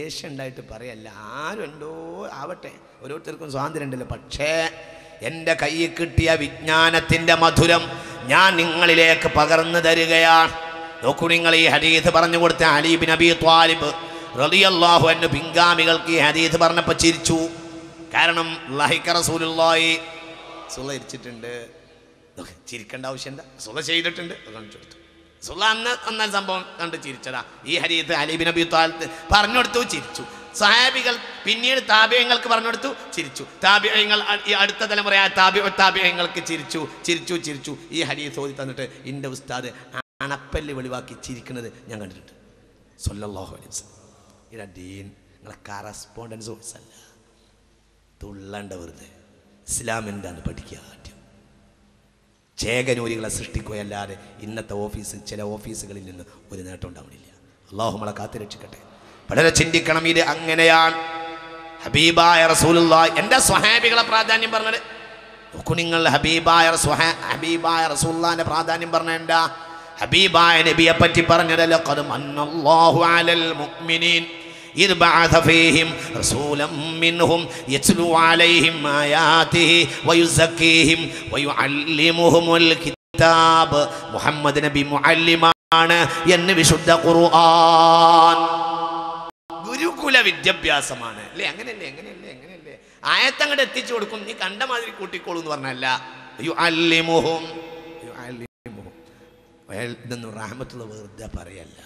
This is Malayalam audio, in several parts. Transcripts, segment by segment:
ദേഷ്യം ഉണ്ടായിട്ട് പറയല്ല ആരും ആവട്ടെ ഓരോരുത്തർക്കും സ്വാതന്ത്ര്യം ഉണ്ടല്ലോ പക്ഷേ എന്റെ കയ്യിൽ കിട്ടിയ വിജ്ഞാനത്തിന്റെ മധുരം ഞാൻ നിങ്ങളിലേക്ക് പകർന്നു തരികയാണ്. നോക്കൂ നിങ്ങൾ ഈ ഹദീസ് പറഞ്ഞു കൊടുത്ത അലീബിൻ അബി ത്വാലിബ് റളിയല്ലാഹു എന്നു പിൻഗാമികൾക്ക് ഈ ഹദീസ് പറഞ്ഞപ്പോൾ ചിരിച്ചു. കാരണം ലഹിക്ക റസൂലുള്ളാഹി സുല ഇരിച്ചിട്ടുണ്ട്. ചിരിക്കേണ്ട ആവശ്യം എന്താ? സുള്ള ചെയ്തിട്ടുണ്ട്. കാണിച്ചു കൊടുത്തു അന്ന് അന്ന സംഭവം കണ്ട് ചിരിച്ചതാ. ഈ ഹരീത്ത് അലിബിൻ അബി താലത്ത് പറഞ്ഞു ചിരിച്ചു. സഹാബികൾ പിന്നീട് താപ്യങ്ങൾക്ക് പറഞ്ഞു കൊടുത്തു ചിരിച്ചു ഈ അടുത്ത തലമുറയായ താപ്യ താപ്യങ്ങൾക്ക് ചിരിച്ചു ചിരിച്ചു ചിരിച്ചു. ഈ ഹരീത്ത് ഓതി തന്നിട്ട് എന്റെ ഉസ്താദ് അണപ്പല്ല് വെളിവാക്കി ചിരിക്കുന്നത് ഞാൻ കണ്ടിട്ടുണ്ട്. ഇതാ ദീൻ നിങ്ങളെ കറസ്പോണ്ടൻസ് കോഴ്സ് അല്ല. തുള്ളണ്ട വെറുതെ. ഇസ്ലാം എന്താണ് പഠിക്കുക ചേകനൂരികളെ സൃഷ്ടിക്കുകയല്ലാതെ ഇന്നത്തെ ഓഫീസ് ചില ഓഫീസുകളിൽ നിന്ന് ഒരു നേട്ടം ഉണ്ടാവുന്നില്ല അള്ളാഹു നമ്മളെ കാത്തുരക്ഷിക്കട്ടെ വളരെ ചിന്തിക്കണം ഇത് അങ്ങനെയാണ്. ഹബീബായ റസൂലുള്ള എന്റെ സ്വഹാബികളെ പ്രാധാന്യം പറഞ്ഞത്. നോക്കൂ നിങ്ങൾ ഹബീബായ ഹബീബായ റസൂല്ലാന്റെ പ്രാധാന്യം പറഞ്ഞ എന്താ? ഹബീബായ നബിയെ പറ്റി പറഞ്ഞതല്ല قد من الله على المؤمنين إذ بعث فيهم رسولا منهم يتلو عليهم آياته ويزكيهم ويعلمهم الكتاب മുഹമ്മദ് നബി മുഅല്ലിമാണ് എന്ന് വിശുദ്ധ ഖുർആൻ ഗുരുകുല വിദ്യാഭ്യാസമാണ് അല്ലേ അങ്ങനെയല്ലേ അങ്ങനെയല്ലേ അങ്ങനെയല്ലേ ആയത്തങ്ങോട്ട് എത്തിച്ചു കൊടുക്കും നീ കണ്ട മാതിരി കൂട്ടിക്കോളൂ എന്ന് പറഞ്ഞല്ല യുഅല്ലിമുഹും യുഅല്ലിമുഹും അയാൾ ഇതൊന്നും റാഹമത്തുള്ള വെറുതെ പറയല്ല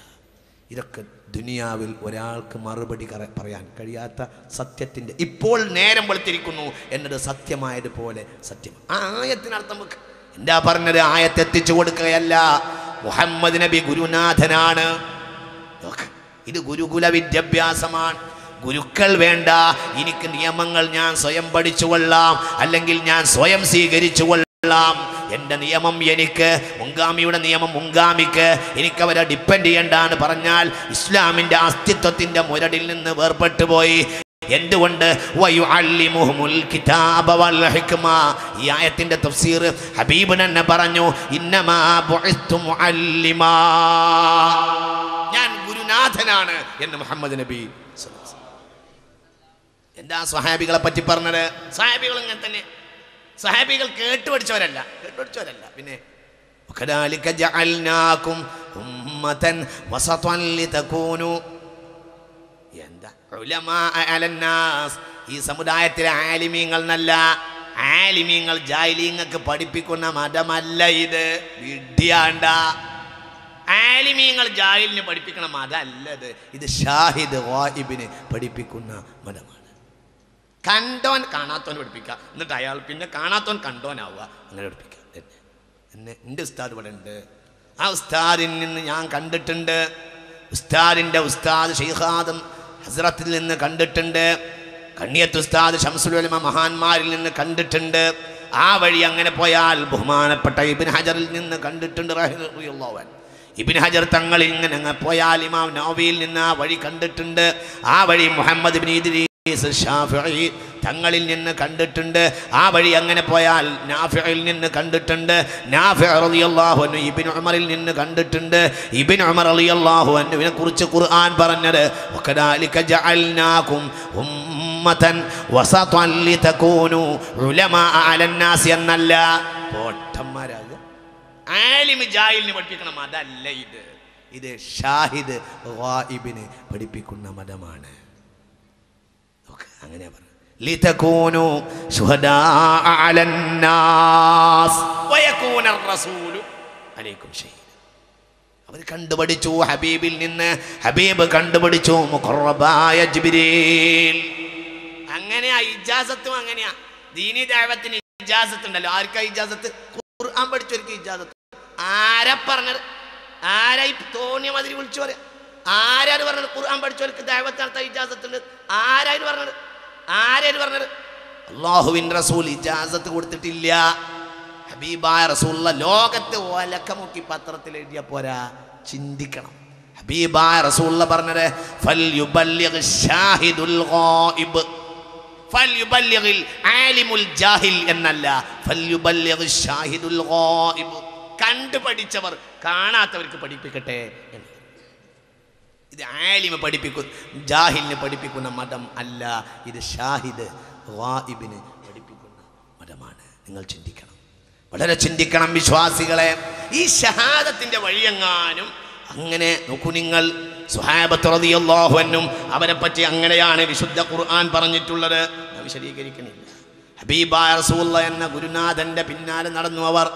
ഇതൊക്കെ ദുനിയാവിൽ ഒരാൾക്ക് മറുപടി പറയാൻ കഴിയാത്ത സത്യത്തിന്റെ ഇപ്പോൾ നേരം വെളുത്തിരിക്കുന്നു എന്നത് സത്യമായതുപോലെ സത്യം. ആ ആയത്തിനർത്ഥം വെക്ക്. എന്താ പറഞ്ഞത്? ആയത്തെത്തിച്ചു കൊടുക്കുകയല്ല. മുഹമ്മദ് നബി ഗുരുനാഥനാണ്. ഇത് ഗുരുകുല വിദ്യാഭ്യാസമാണ്. ഗുരുക്കൾ വേണ്ട. എനിക്ക് നിയമങ്ങൾ ഞാൻ സ്വയം പഠിച്ചു കൊള്ളാം. അല്ലെങ്കിൽ ഞാൻ സ്വയം സ്വീകരിച്ചു കൊള്ളാം എന്റെ നിയമം എനിക്ക് മുങ്കാമിയുടെ നിയമം മുങ്കാമിക്ക് എനിക്ക് അവരെ ഡിപ്പെൻഡ് ചെയ്യേണ്ടാന്ന് പറഞ്ഞാൽ ഇസ്ലാമിന്റെ അസ്തിത്വത്തിന്റെ മുരടിൽ നിന്ന് വേർപെട്ടു പോയി. എന്തുകൊണ്ട്? ഈ ആയത്തിന്റെ തഫ്സീർ ഹബീബ് തന്നെ പറഞ്ഞു ഞാൻ ഗുരുനാഥനാണ് എന്ന് മുഹമ്മദ് നബി. എന്താ സ്വഹാബികളെ പറ്റി പറഞ്ഞത്? സ്വഹാബികൾ ഇങ്ങനെ തന്നെ സ്വഹാബികൾ കേട്ടു പഠിച്ചവരല്ല കേട്ടു പഠിച്ചവരല്ല പിന്നെ وكذلك جعلناكم أمة وسطا لتكونوا എന്താ ഉലമാ അലന്നാസ് ഈ സമുദായത്തിലെ ആലിമീങ്ങൾ എന്നല്ല ആലിമീങ്ങൾ ജാലിങ്ങൾക്ക് പഠിപ്പിക്കുന്ന മതമല്ല ഇത് വിഡ്ഢിയാണ്ട ആലിമീങ്ങൾ ജാഹിലിന് പഠിപ്പിക്കുന്ന മതമല്ല ഇത് ഇത് ഷാഹിദ് വാഹിബിന് പഠിപ്പിക്കുന്ന മതമാണ് കണ്ടോൻ കാണാത്തവൻ പഠിപ്പിക്കുക. എന്നിട്ട് അയാൾ പിന്നെ കാണാത്തവൻ കണ്ടോനാവുക. അങ്ങനെ പഠിപ്പിക്കുക. എന്നെ എന്റെ ഉസ്താദ് ഇവിടെ ഉണ്ട്. ആ ഉസ്താദിൽ നിന്ന് ഞാൻ കണ്ടിട്ടുണ്ട്. ഉസ്താദിന്റെ ഉസ്താദ് ഷെയ്ഹാദം ഹസ്രത്തിൽ നിന്ന് കണ്ടിട്ടുണ്ട്. കണ്ണിയത്ത് ഉസ്താദ് ഷംസുലുലമ മഹാന്മാരിൽ നിന്ന് കണ്ടിട്ടുണ്ട്. ആ വഴി അങ്ങനെ പോയാൽ ബഹുമാനപ്പെട്ട ഇബിൻ ഹജറിൽ നിന്ന് കണ്ടിട്ടുണ്ട് അൻഹു. ഇബിൻ ഹജർ തങ്ങൾ ഇങ്ങനെ പോയാൽ ഇമാം നോവിയിൽ നിന്ന് ആ വഴി കണ്ടിട്ടുണ്ട്. ആ വഴി മുഹമ്മദ് ബിൻ ഷാഫിഈ തങ്ങളിൽ നിന്ന് കണ്ടിട്ടുണ്ട്. ആ വഴി അങ്ങനെ പോയാൽ നാഫിയിൽ നിന്ന് കണ്ടിട്ടുണ്ട്. നാഫി റളിയല്ലാഹു അൻഹു ഇബ്നു ഉമറിൽ നിന്ന് കണ്ടിട്ടുണ്ട്. ഇബ്നു ഉമർ റളിയല്ലാഹു അൻഹുവിനെ കുറിച്ച് ഖുർആൻ പറഞ്ഞത് എന്നല്ല. പോട്ടന്മാരാകുക. ആലിം ജാഹിലിന് പഠിപ്പിക്കുന്ന അതല്ല ഇത്. ഇത് ഷാഹിദ് ഗായിബിനെ പഠിപ്പിക്കുന്ന മതമാണ്. അങ്ങനെയാ പറഞ്ഞു അവർ കണ്ടുപഠിച്ചു ഹബീബിൽ നിന്ന്. ഹബീബ് കണ്ടുപിടിച്ചു മുഖറബായ ജിബ്രീൽ. അങ്ങനെയാ ഇജാസത്തും അങ്ങനെയാ. ദീനി ദൈവത്തിന് ഇജാസത്ത് ഉണ്ടല്ലോ ആർക്കാ ഇജാസത്ത്? ഖുർആൻ പഠിച്ചവർക്ക് ഇജാസത്ത്. ആരാ പറഞ്ഞത്? ആരായി തോന്നിയ മതിരി വിളിച്ചു പറയാ? ആരാണ് പറഞ്ഞത്? ഖുർആൻ പഠിച്ചവർക്ക് ദൈവത്ത് നടത്താൻ ഇജാസത്ത് ഉണ്ട് ആരാര് പറഞ്ഞത്? ആരാര് പറഞ്ഞത്? അള്ളാഹുവിൻ റസൂൽ ഇജാസത്ത് കൊടുത്തിട്ടില്ല. ഹബീബായ റസൂലുള്ള ലോകത്തെ ഒലക്കമുക്കി പത്രത്തിൽ എഴുതിയ പോരാ ചിന്തിക്കണം. ഹബീബായ റസൂലുള്ള പറഞ്ഞത് ഫൽ യുബല്ലിഗ് ഷാഹിദുൽ ഗായിബ് ഫൽ ആലിമുൽ ജാഹിൽ എന്നല്ല ഫൽ യുബല്ലിഗ് ഷാഹിദുൽ ഗായിബ്. കണ്ടുപഠിച്ചവർ കാണാത്തവർക്ക് പഠിപ്പിക്കട്ടെ. ഇത് ആലിമ പഠിപ്പിക്കുന്ന ജാഹിലിന് പഠിപ്പിക്കുന്ന മതം അല്ല ഇത് ഷാഹിദ് വാഹിബിന് പഠിപ്പിക്കുന്ന മതമാണ്. നിങ്ങൾ ചിന്തിക്കണം. വളരെ ചിന്തിക്കണം വിശ്വാസികളെ. ഈ ഷഹാദത്തിന്റെ വഴിയെങ്ങാനും അങ്ങനെ നോക്കൂ നിങ്ങൾ. സുഹാബത്തുറതിയല്ലാഹുവനും അവരെ പറ്റി അങ്ങനെയാണ് വിശുദ്ധ ഖുർആൻ പറഞ്ഞിട്ടുള്ളത്. വിശദീകരിക്കണില്ല ഹബീബായ എന്ന ഗുരുനാഥന്റെ പിന്നാലെ നടന്നു അവർ.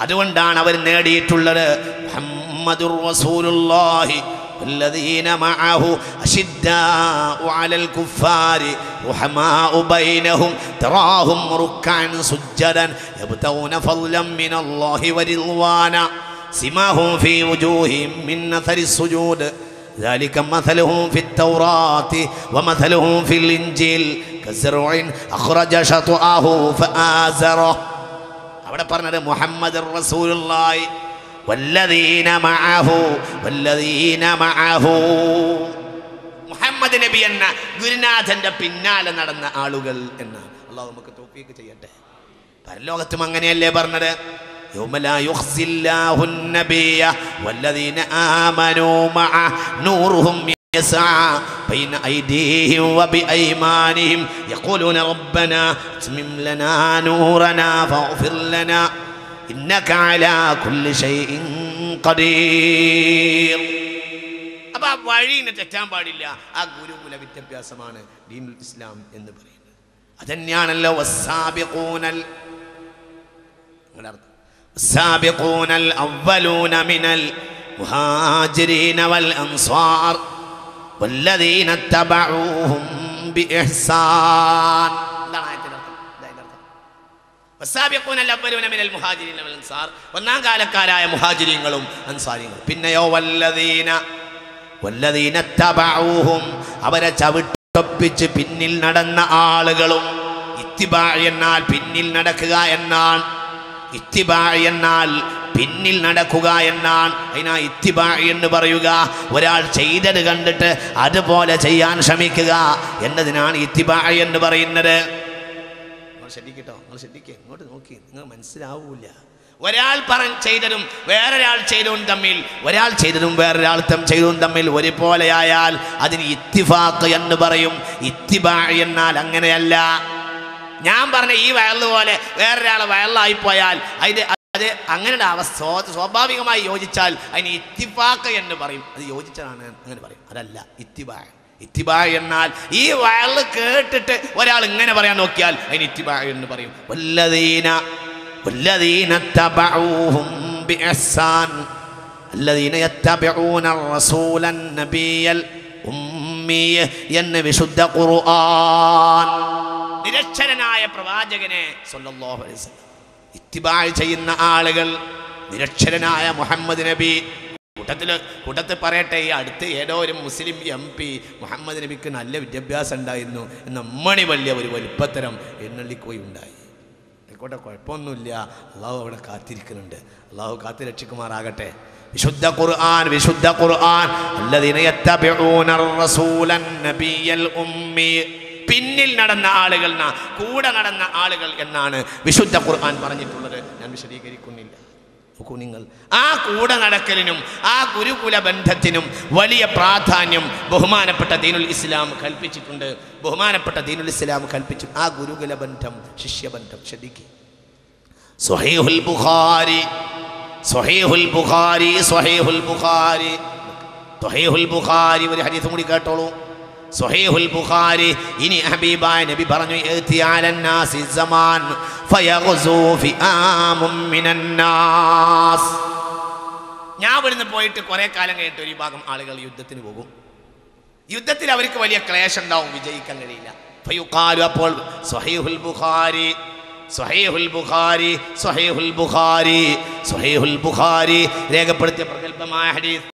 അതുകൊണ്ടാണ് അവർ നേടിയിട്ടുള്ളത് മുഹമ്മദുർ റസൂലുള്ളാഹി والذين معه أشداء على الكفار رحماء بينهم تراهم ركعا سجدا يبتغون فضلا من الله ورضوانا سماهم في وجوههم من أثر السجود ذلك مثلهم في التوراة ومثلهم في الإنجيل كزرع أخرج شطأه فآزره അവിടെ പറഞ്ഞത് മുഹമ്മദ് റസൂലുള്ളാഹി വല്ലദീന മഅഹു വല്ലദീന മഅഹു മുഹമ്മദ് നബി എന്ന ഗുരുനാഥന്റെ പിന്നാലെ നടന്ന ആളുകൾ എന്ന് അള്ളാഹു നമുക്ക് തോഫീക്ക് ചെയ്യട്ടെ പരലോകത്തും അങ്ങനെയല്ലേ പറഞ്ഞത് يوم لا يخزي الله النبي والذين آمنوا معه نورهم يسعى بين أيديهم وبأيمانهم يقولون ربنا اتمم لنا نورنا فاغفر لنا إنك على كل شيء قدير. أبا بارين تتعام باري لا أقولي أقولي بتبيا سمانة دين الإسلام إن بارين أدنيان الله والسابقون ال... السابقون الأولون من المهاجرين والأنصار والذين اتبعوهم بإحسان الله ഒന്നാം കാലക്കാരായ മുഹാജിരിങ്ങളും അൻസാരികളും. പിന്നെയോ വല്ലതീന വല്ലതീന അവരെ ചവിട്ടൊപ്പിച്ച് പിന്നിൽ നടന്ന ആളുകളും. ഇത്തിബാ എന്നാൽ പിന്നിൽ നടക്കുക എന്നാണ് ഇത്തിബാ എന്നാൽ പിന്നിൽ നടക്കുക എന്നാണ് അതിനാ ഇത്തിബാ എന്ന് പറയുക. ഒരാൾ ചെയ്തത് കണ്ടിട്ട് അതുപോലെ ചെയ്യാൻ ശ്രമിക്കുക എന്നതിനാണ് ഇത്തിബാ എന്ന് പറയുന്നത്. ശ്രദ്ധിക്കട്ടോ നിങ്ങൾ ശ്രദ്ധിക്കുക ഇങ്ങോട്ട് നോക്കി നിങ്ങൾ മനസ്സിലാവൂല ഒരാൾ പറ ചെയ്തതും വേറൊരാൾ ചെയ്തതും തമ്മിൽ ഒരാൾ ചെയ്തതും വേറൊരാൾ ചെയ്തതും തമ്മിൽ ഒരുപോലെയായാൽ അതിന് ഇത്തിഫാക്ക് എന്ന് പറയും. ഇത്തിബാ എന്നാൽ അങ്ങനെയല്ല. ഞാൻ പറഞ്ഞ ഈ വയറു പോലെ വേറൊരാളെ വയറിലായി പോയാൽ അത് അങ്ങനെ അവസ്ഥ സ്വാഭാവികമായി യോജിച്ചാൽ അതിന് ഇത്തിഫാക്ക് എന്ന് പറയും. അത് യോജിച്ചതാണ് അങ്ങനെ പറയും. അതല്ല ഇത്തിബാ ഇത്തിബാ എന്നാൽ ഈ വയറിൽ കേട്ടിട്ട് ഒരാൾ ഇങ്ങനെ പറയാൻ നോക്കിയാൽ അതിന് ഇത്തിബാ എന്ന് പറയും വല്ലദീന വല്ലദീന തബഊഹും ബിഇഹ്സാൻ الذين يتبعون الرسول النبي الأمي എന്ന് വിശുദ്ധ ഖുർആൻ നിരക്ഷരനായ പ്രവാചകനെ സല്ലല്ലാഹു അലൈഹി വസല്ലം ഇത്തിബാ ചെയ്യുന്ന ആളുകൾ നിരക്ഷരനായ മുഹമ്മദ് നബി കൂട്ടത്തിൽ കൂട്ടത്തിൽ പറയട്ടെ ഈ അടുത്ത് ഏതോ ഒരു മുസ്ലിം എം പി മുഹമ്മദ് നബിക്ക് നല്ല വിദ്യാഭ്യാസം ഉണ്ടായിരുന്നു എന്ന മണി വലിയ ഒരു വലിപ്പത്തരം എണ്ണള്ളിക്കോയി ഉണ്ടായി. ആയിക്കോട്ടെ കുഴപ്പമൊന്നുമില്ല. അള്ളാഹു അവിടെ കാത്തിരിക്കുന്നുണ്ട്. അള്ളാഹു കാത്തി രക്ഷിക്കുമാറാകട്ടെ. വിശുദ്ധ ഖുർആൻ വിശുദ്ധ ഖുർആൻ. പിന്നിൽ നടന്ന ആളുകൾ കൂടെ നടന്ന ആളുകൾ എന്നാണ് വിശുദ്ധ ഖുർആൻ പറഞ്ഞിട്ടുള്ളത്. ഞാൻ വിശദീകരിക്കുന്നില്ല. നോക്കൂ നിങ്ങൾ. ആ കൂടെ നടക്കലിനും ആ ഗുരുകുല ബന്ധത്തിനും വലിയ പ്രാധാന്യം ബഹുമാനപ്പെട്ട ദീനുൽ ഇസ്ലാം കൽപ്പിച്ചിട്ടുണ്ട്. ബഹുമാനപ്പെട്ട ദീനുൽ ഇസ്ലാം കൽപ്പിച്ചു. ആ ഗുരുകുല ബന്ധം ശിഷ്യബന്ധം ശ്രദ്ധിക്കുക സ്വഹീഹുൽ ബുഖാരി സ്വഹീഹുൽ ബുഖാരി സ്വഹീഹുൽ ബുഖാരി. സ്വഹീഹുൽ ബുഖാരി ഒരു ഹദീസ് കൂടി കേട്ടോളൂ. സ്വഹീഹുൽ ബുഖാരി ഇനി ഹബീബായ നബി പറഞ്ഞു യഅതി അലൻ നാസി സമാൻ ഫയഗ്സു ഫിആമും മിനൻ നാസ് ഞാൻ ഇവിടുന്ന് പോയിട്ട് കുറേ കാലം കഴിഞ്ഞിട്ട് ഒരു ഭാഗം ആളുകൾ യുദ്ധത്തിന് പോകും. യുദ്ധത്തിൽ അവർക്ക് വലിയ ക്ലേശം ഉണ്ടാവും വിജയിക്കാൻ കഴിയില്ല. ഫയുഖാലു അപ്പോൾ സ്വഹീഹുൽ ബുഖാരി സ്വഹീഹുൽ ബുഖാരി സ്വഹീഹുൽ ബുഖാരി സ്വഹീഹുൽ ബുഖാരി രേഖപ്പെടുത്തിയ പ്രഗത്ഭമായ ഹദീസ്